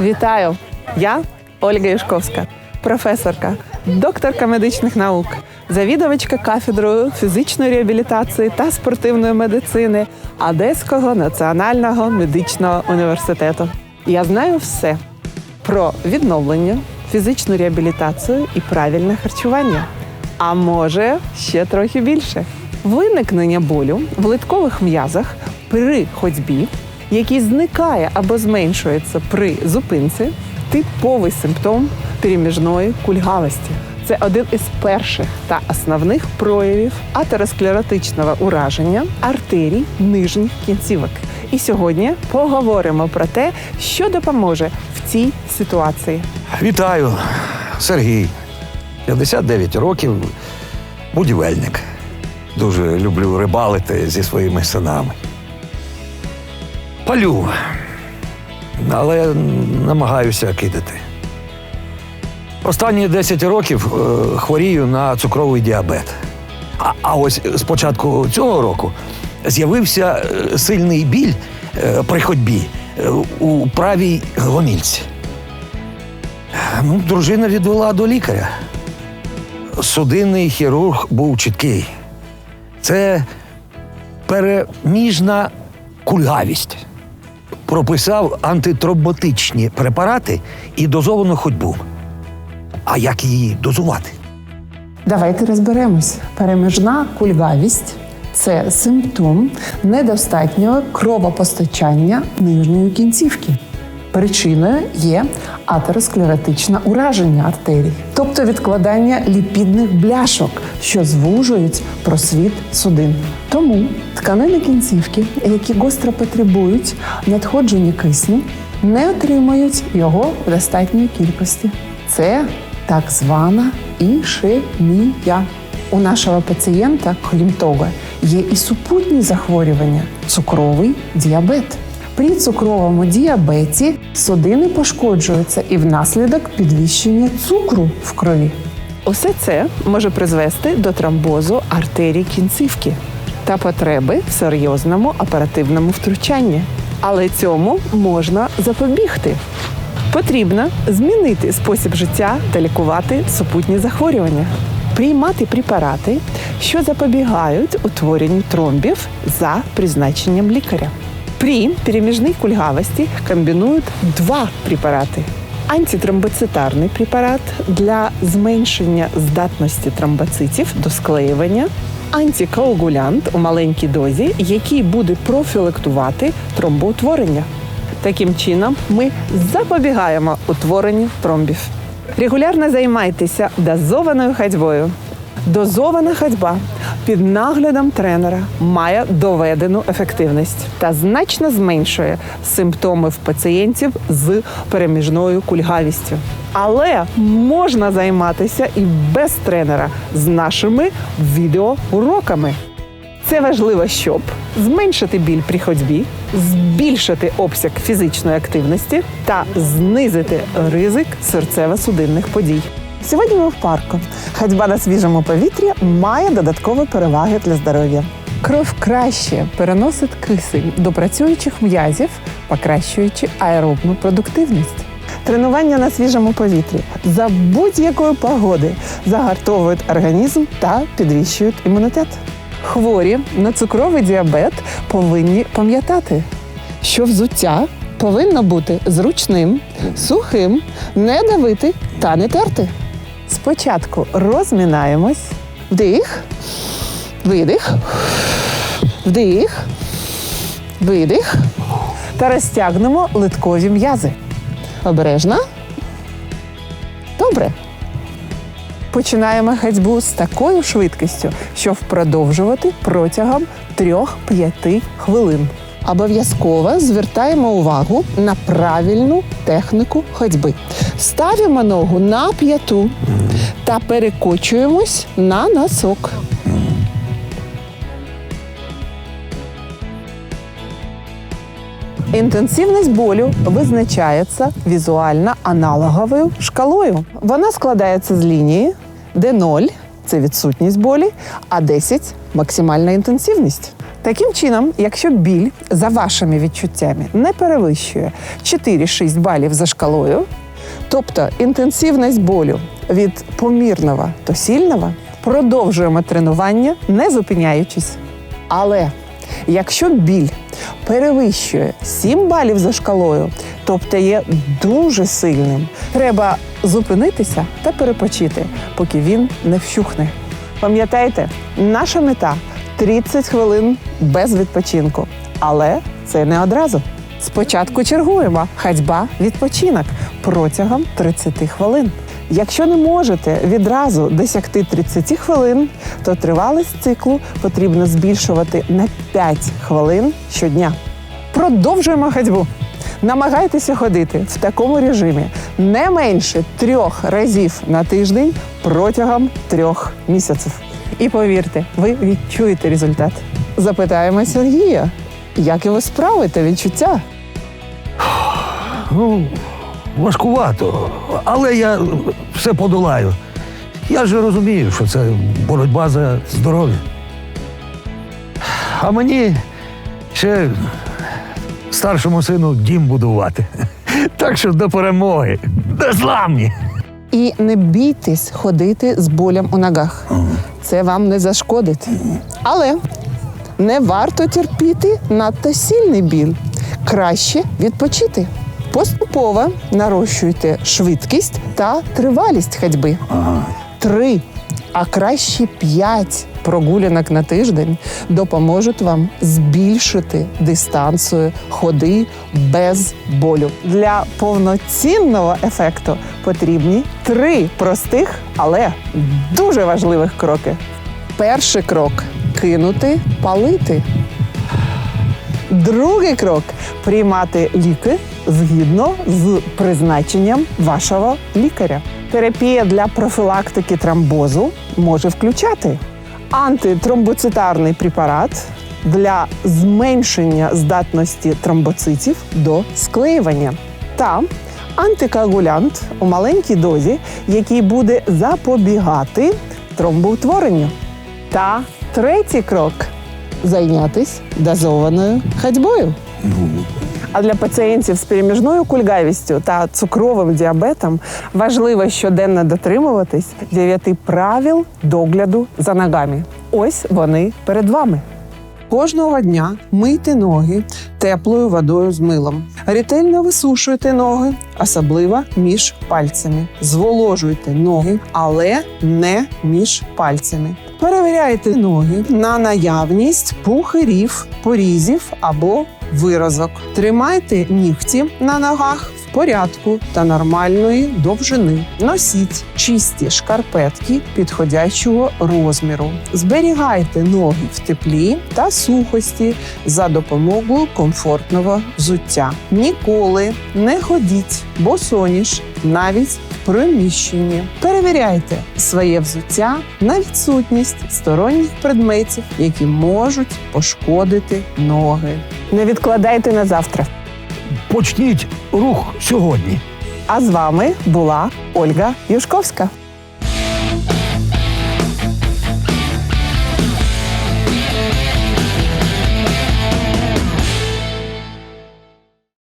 Вітаю! Я Ольга Юшковська, професорка, докторка медичних наук, завідувачка кафедрою фізичної реабілітації та спортивної медицини Одеського національного медичного університету. Я знаю все про відновлення, фізичну реабілітацію і правильне харчування. А може ще трохи більше. Виникнення болю в литкових м'язах при ходьбі, який зникає або зменшується при зупинці, типовий симптом переміжної кульгавості. Це один із перших та основних проявів атеросклеротичного ураження артерій нижніх кінцівок. І сьогодні поговоримо про те, що допоможе в цій ситуації. Вітаю, Сергій. 59 років, будівельник. Дуже люблю рибалити зі своїми синами. Палю, але намагаюся кидати. Останні 10 років е, хворію на цукровий діабет. А, а ось з початку цього року з'явився е, сильний біль е, при ходьбі у правій гомільці. Ну, дружина відвела до лікаря. Судинний хірург був чіткий. Це переміжна кульгавість. Прописав антитромботичні препарати і дозовану ходьбу. А як її дозувати? Давайте розберемось. Перемежна кульгавість це симптом недостатнього кровопостачання нижньої кінцівки. Причиною є атеросклеротичне ураження артерій, тобто відкладання ліпідних бляшок, що звужують просвіт судин. Тому тканини кінцівки, які гостро потребують надходження кисню, не отримують його в достатньої кількості. Це так звана ішемія. У нашого пацієнта, крім того, є і супутні захворювання цукровий діабет. При цукровому діабеті судини пошкоджуються і внаслідок підвищення цукру в крові. Усе це може призвести до тромбозу артерій кінцівки та потреби в серйозному оперативному втручанні. Але цьому можна запобігти. Потрібно змінити спосіб життя та лікувати супутні захворювання, приймати препарати, що запобігають утворенню тромбів за призначенням лікаря. При переміжній кульгавості комбінують два препарати: антитромбоцитарний препарат для зменшення здатності тромбоцитів до склеювання, антикоагулянт у маленькій дозі, який буде профілактувати тромбоутворення. Таким чином, ми запобігаємо утворенню тромбів. Регулярно займайтеся дозованою ходьбою. Дозована ходьба під наглядом тренера має доведену ефективність та значно зменшує симптоми в пацієнтів з переміжною кульгавістю. Але можна займатися і без тренера з нашими відеоуроками. Це важливо, щоб зменшити біль при ходьбі, збільшити обсяг фізичної активності та знизити ризик серцево-судинних подій. Сьогодні ми в парку. Ходьба на свіжому повітрі має додаткові переваги для здоров'я. Кров краще переносить кисень до працюючих м'язів, покращуючи аеробну продуктивність. Тренування на свіжому повітрі за будь-якої погоди загартовують організм та підвищують імунітет. Хворі на цукровий діабет повинні пам'ятати, що взуття повинно бути зручним, сухим, не давити та не терти. Спочатку розмінаємось, вдих, видих, вдих, видих та розтягнемо литкові м'язи. Обережно. Добре. Починаємо ходьбу з такою швидкістю, щоб продовжувати протягом 3-5 хвилин. Обов'язково звертаємо увагу на правильну техніку ходьби. Ставимо ногу на п'яту та перекочуємось на носок. Інтенсивність болю визначається візуально аналоговою шкалою. Вона складається з лінії, де 0 це відсутність болі, а 10 максимальна інтенсивність. Таким чином, якщо біль за вашими відчуттями не перевищує 4-6 балів за шкалою, тобто інтенсивність болю від помірного до сильного, продовжуємо тренування, не зупиняючись. Але якщо біль перевищує 7 балів за шкалою, тобто є дуже сильним, треба зупинитися та перепочити, поки він не вщухне. Пам'ятайте, наша мета 30 хвилин без відпочинку. Але це не одразу. Спочатку чергуємо ходьба, відпочинок протягом 30 хвилин. Якщо не можете відразу досягти 30 хвилин, то тривалість циклу потрібно збільшувати на 5 хвилин щодня. Продовжуємо ходьбу. Намагайтеся ходити в такому режимі не менше трьох разів на тиждень протягом трьох місяців. І повірте, ви відчуєте результат. Запитаємо Сергія, як його справи та відчуття. Важкувато, але я все подолаю. Я ж розумію, що це боротьба за здоров'я. А мені ще старшому сину дім будувати. Так що до перемоги, до зламні. І не бійтесь ходити з болем у ногах. Це вам не зашкодить. Але не варто терпіти надто сильний біль. Краще відпочити. Поступово нарощуйте швидкість та тривалість ходьби. Три, а краще п'ять прогулянок на тиждень допоможуть вам збільшити дистанцію ходи без болю. Для повноцінного ефекту потрібні три простих, але дуже важливих кроки. Перший крок кинути, палити. Другий крок приймати ліки згідно з призначенням вашого лікаря. Терапія для профілактики тромбозу може включати антитромбоцитарний препарат для зменшення здатності тромбоцитів до склеювання та антикоагулянт у маленькій дозі, який буде запобігати тромбоутворенню. Та третій крок зайнятися дозованою ходьбою. А для пацієнтів з переміжною кульгавістю та цукровим діабетом важливо щоденно дотримуватись дев'яти правил догляду за ногами. Ось вони перед вами. Кожного дня мийте ноги теплою водою з милом. Ретельно висушуйте ноги, особливо між пальцями. Зволожуйте ноги, але не між пальцями. Перевіряйте ноги на наявність пухирів, порізів або виразок. Тримайте нігті на ногах в порядку та нормальної довжини. Носіть чисті шкарпетки підходящого розміру. Зберігайте ноги в теплі та сухості за допомогою комфортного взуття. Ніколи не ходіть босоніж навіть приміщенні. Перевіряйте своє взуття на відсутність сторонніх предметів, які можуть пошкодити ноги. Не відкладайте на завтра. Почніть рух сьогодні. А з вами була Ольга Юшковська.